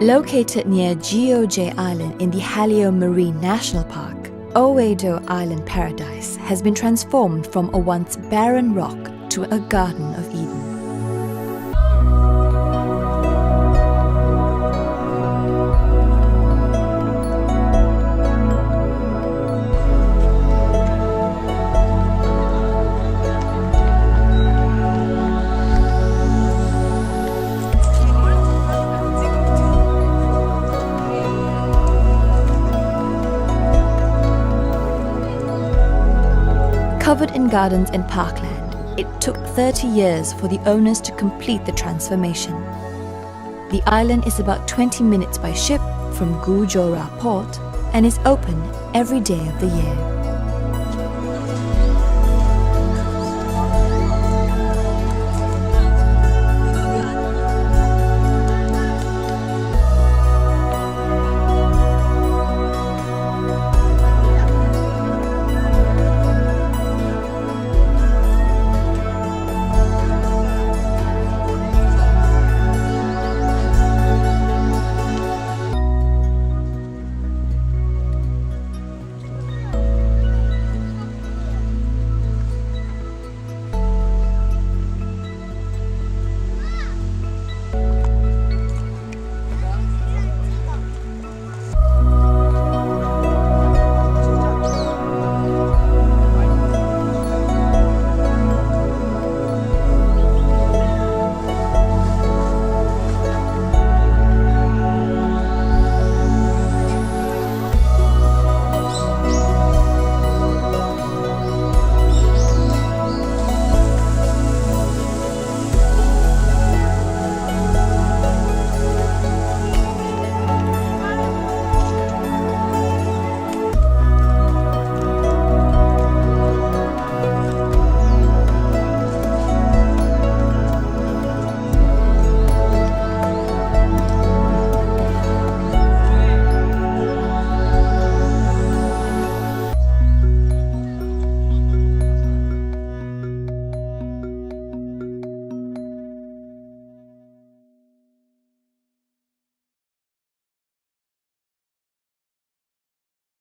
Located near Geoje Island in the Haleo Marine National Park, Oedo Island Paradise has been transformed from a once barren rock to a Garden of Eden. Covered in gardens and parkland, it took 30 years for the owners to complete the transformation. The island is about 20 minutes by ship from Gujora port and is open every day of the year.